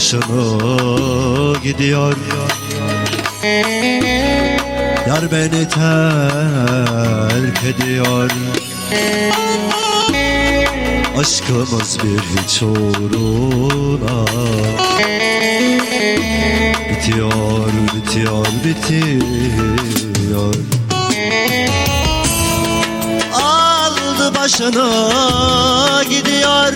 başına gidiyor. Yar beni terk ediyor. Aşkımız bir hiç uğruna Bitiyor, bitiyor, bitiyor. Aldı başını gidiyor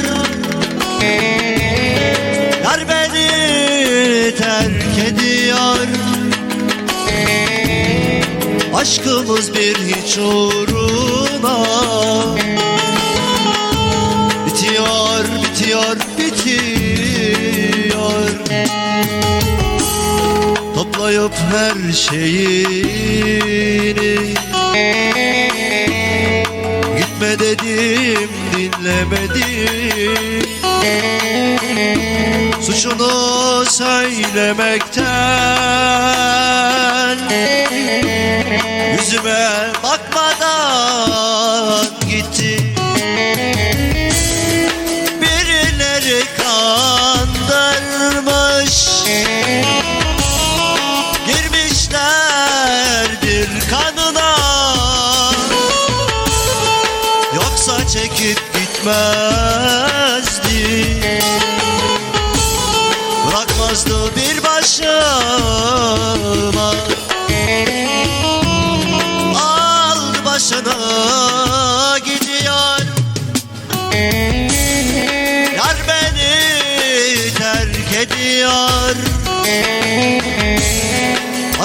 Aşkımız bir hiç uğruna. Bitiyor, bitiyor, bitiyor. Toplayıp her şeyini. Gitme dedim dinlemedin Suçunu söylemekten Yüzüme bakmadan gitti. Birileri kandırmış. Girmişlerdir kanına. Yoksa çekip gitmezdi. Bırakmazdı bir başıma ediyor.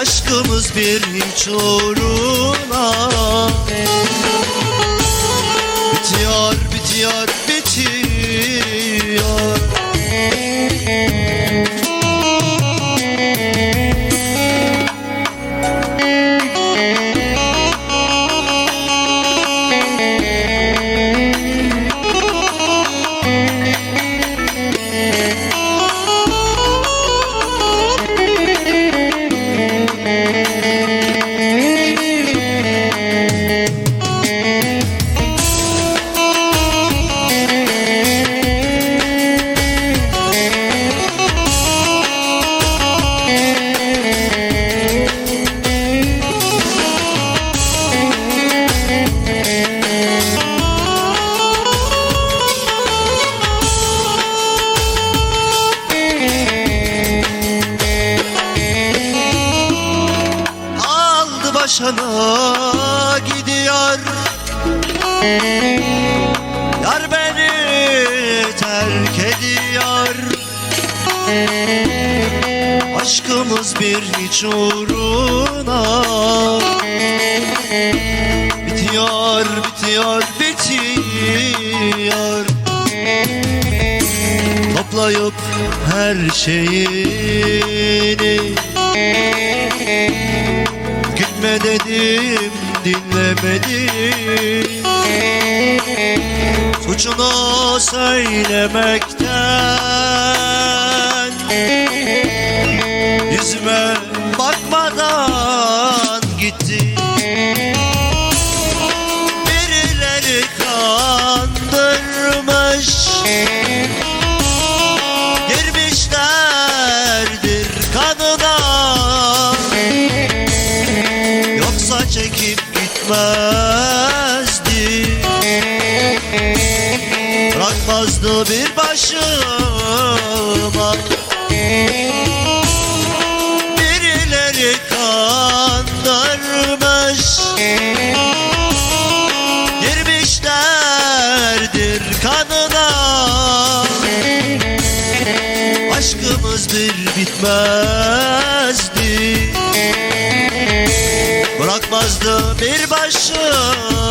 Aşkımız bir hiç uğruna. Bitiyor, bitiyor, bitiyor başına gidiyor. Yar beni terk ediyor. Aşkımız bir hiç uğruna Bitiyor, bitiyor, bitiyor. Toplayıp her şeyini Gitme dedim dinlemedin Suçunu söylemekten Yüzüme bir başıma. Birileri kandırmış. Girmişlerdir kanına. Aşkımız bir bitmezdi. Bırakmazdı bir başıma